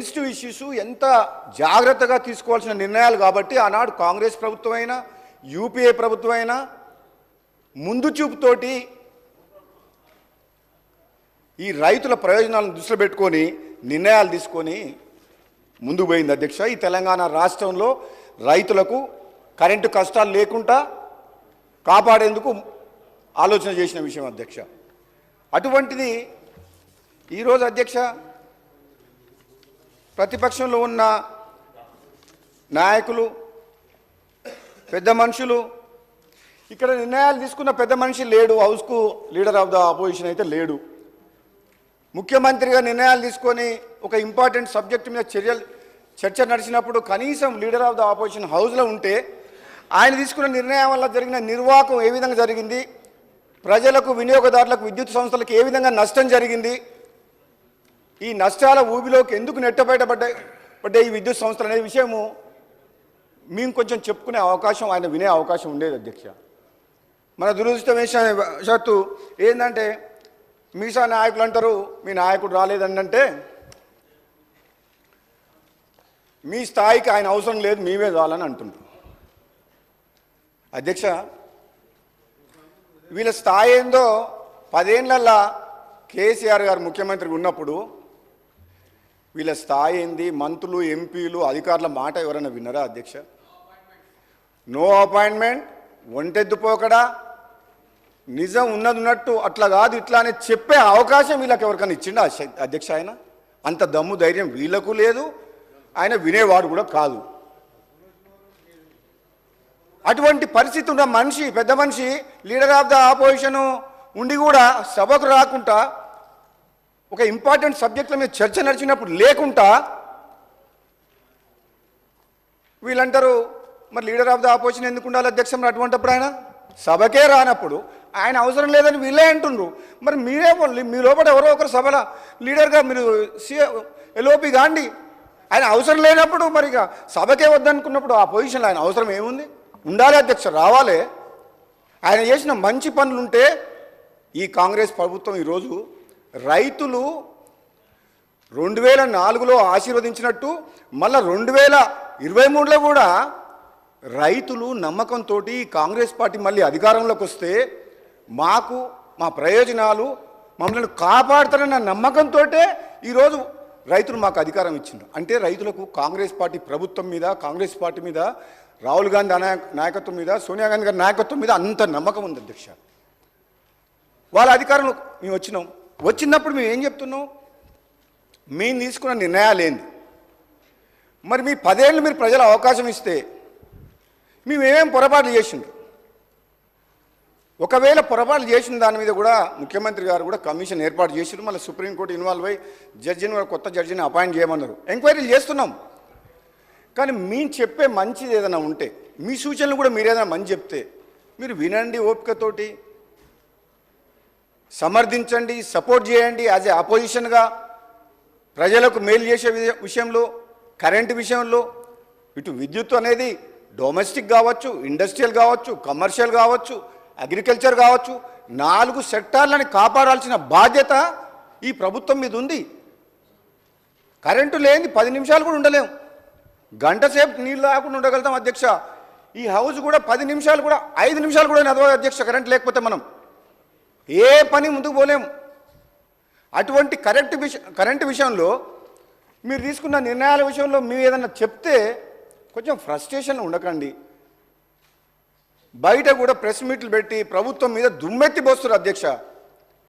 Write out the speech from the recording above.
Sensitive issues ఎంత జాగ్రత్తగా తీసుకోవాల్సిన నిర్ణయాలు కాబట్టి ఆనాడు కాంగ్రెస్ ప్రభుత్వం అయినా యూపీఏ ప్రభుత్వం అయినా ముందు చూపుతోటి ఈ రైతుల ప్రయోజనాలను దృష్టిలో పెట్టుకొని నిర్ణయాలు తీసుకొని ముందుకు పోయింది అధ్యక్ష. ఈ తెలంగాణ రాష్ట్రంలో రైతులకు కరెంటు కష్టాలు లేకుండా కాపాడేందుకు ఆలోచన చేసిన విషయం అధ్యక్ష. అటువంటిది ఈరోజు అధ్యక్ష ప్రతిపక్షంలో ఉన్న నాయకులు పెద్ద మనుషులు ఇక్కడ నిర్ణయాలు తీసుకున్న పెద్ద మనిషి లేడు హౌస్కు లీడర్ ఆఫ్ ద అపోజిషన్ అయితే లేడు. ముఖ్యమంత్రిగా నిర్ణయాలు తీసుకొని ఒక ఇంపార్టెంట్ సబ్జెక్ట్ మీద చర్యలు చర్చ నడిచినప్పుడు కనీసం లీడర్ ఆఫ్ ద ఆపోజిషన్ హౌస్లో ఉంటే ఆయన తీసుకున్న నిర్ణయం వల్ల జరిగిన నిర్వాహకం ఏ విధంగా జరిగింది ప్రజలకు వినియోగదారులకు విద్యుత్ సంస్థలకు ఏ విధంగా నష్టం జరిగింది ఈ నష్టాల ఊబిలోకి ఎందుకు నెట్టబయటపడ్డాయి పడ్డాయి ఈ విద్యుత్ సంస్థలు అనే విషయము మేము కొంచెం చెప్పుకునే అవకాశం ఆయన వినే అవకాశం ఉండేది అధ్యక్ష. మన దురదృష్టవశాత్తు ఏంటంటే మీసా నాయకులు అంటారు మీ నాయకుడు రాలేదంటే మీ స్థాయికి ఆయన అవసరం లేదు మీవే చాలని అంటుండ్రు. అధ్యక్ష వీళ్ళ స్థాయి ఏందో పదేళ్ళల్లా కేసీఆర్ గారు ముఖ్యమంత్రి ఉన్నప్పుడు వీళ్ళ స్థాయి ఏంది? మంత్రులు ఎంపీలు అధికారుల మాట ఎవరైనా విన్నారా అధ్యక్ష? నో అపాయింట్మెంట్ ఒంటెద్దు పోకడా? నిజం ఉన్నది ఉన్నట్టు అట్లా కాదు ఇట్లా అని చెప్పే అవకాశం వీళ్ళకి ఎవరికైనా ఇచ్చిండా అధ్యక్ష ఆయన? అంత దమ్ము ధైర్యం వీళ్ళకు లేదు ఆయన వినేవాడు కూడా కాదు. అటువంటి పరిస్థితి ఉన్న మనిషి పెద్ద మనిషి లీడర్ ఆఫ్ ద ఆపోజిషన్ ఉండి కూడా సభకు రాకుండా ఒక ఇంపార్టెంట్ సబ్జెక్టుల మీద చర్చ నడిచినప్పుడు లేకుండా వీళ్ళంటారు మరి లీడర్ ఆఫ్ ద ఆపోజిషన్ ఎందుకు ఉండాలి అధ్యక్షం అటువంటిప్పుడు ఆయన? సభకే రానప్పుడు ఆయన అవసరం లేదని వీళ్ళే అంటుండ్రు. మరి మీరే మీ లోపల ఎవరో ఒకరు సభల లీడర్గా మీరు సీఏ ఎల్ఓపి కాండి ఆయన అవసరం లేనప్పుడు మరి ఇక సభకే వద్దనుకున్నప్పుడు ఆ పొజిషన్లో ఆయన అవసరం ఏముంది? ఉండాలి అధ్యక్ష రావాలి. ఆయన చేసిన మంచి పనులుంటే ఈ కాంగ్రెస్ ప్రభుత్వం ఈరోజు రైతులు రెండు వేల నాలుగులో ఆశీర్వదించినట్టు మళ్ళీ రెండు వేల ఇరవై మూడులో కూడా రైతులు నమ్మకంతో కాంగ్రెస్ పార్టీ మళ్ళీ అధికారంలోకి వస్తే మాకు మా ప్రయోజనాలు మమ్మల్ని కాపాడుతారన్న నమ్మకంతో ఈరోజు రైతులు మాకు అధికారం ఇచ్చిండ్రు. అంటే రైతులకు కాంగ్రెస్ పార్టీ ప్రభుత్వం మీద కాంగ్రెస్ పార్టీ మీద రాహుల్ గాంధీ నాయక నాయకత్వం మీద సోనియా గాంధీ గారి నాయకత్వం మీద అంత నమ్మకం ఉంది అధ్యక్ష. వాళ్ళ అధికారంలో మేము వచ్చినాం. వచ్చినప్పుడు మేము ఏం చెప్తున్నాం? మేము తీసుకున్న నిర్ణయాలు ఏంది? మరి మీ పదేళ్ళు మీరు ప్రజల అవకాశం ఇస్తే మేము ఏమేం పొరపాట్లు చేసిండ్రు? ఒకవేళ పొరపాట్లు చేసిన దాని మీద కూడా ముఖ్యమంత్రి గారు కూడా కమిషన్ ఏర్పాటు చేసిండ్రు. మళ్ళీ సుప్రీంకోర్టు ఇన్వాల్వ్ అయ్యి జడ్జిని కొత్త జడ్జిని అపాయింట్ చేయమన్నారు. ఎంక్వైరీలు చేస్తున్నాం. కానీ మేము చెప్పే మంచిది ఏదైనా ఉంటే మీ సూచనలు కూడా మీరు ఏదైనా మంచి చెప్తే మీరు వినండి ఓపికతోటి. సమర్థించండి సపోర్ట్ చేయండి యాజ్ ఏ అపోజిషన్గా ప్రజలకు మేలు చేసే విషయంలో కరెంటు విషయంలో ఇటు విద్యుత్ అనేది డొమెస్టిక్ కావచ్చు ఇండస్ట్రియల్ కావచ్చు కమర్షియల్ కావచ్చు అగ్రికల్చర్ కావచ్చు నాలుగు సెక్టార్లని కాపాడాల్సిన బాధ్యత ఈ ప్రభుత్వం మీద ఉంది. కరెంటు లేని పది నిమిషాలు కూడా ఉండలేం. గంట సేపు నీళ్ళు లేకుండా ఉండగలుగుతాం అధ్యక్ష. ఈ హౌస్ కూడా పది నిమిషాలు కూడా ఐదు నిమిషాలు కూడా నదవాలి అధ్యక్ష కరెంట్ లేకపోతే మనం. ఏ పని ముందుకు పోలేము. అటువంటి కరెక్ట్ విష కరెంటు విషయంలో మీరు తీసుకున్న నిర్ణయాల విషయంలో మీరు ఏదన్నా చెప్తే కొంచెం ఫ్రస్ట్రేషన్ ఉండకండి. బయట కూడా ప్రెస్ మీట్లు పెట్టి ప్రభుత్వం మీద దుమ్మెత్తి పోస్తారు అధ్యక్ష.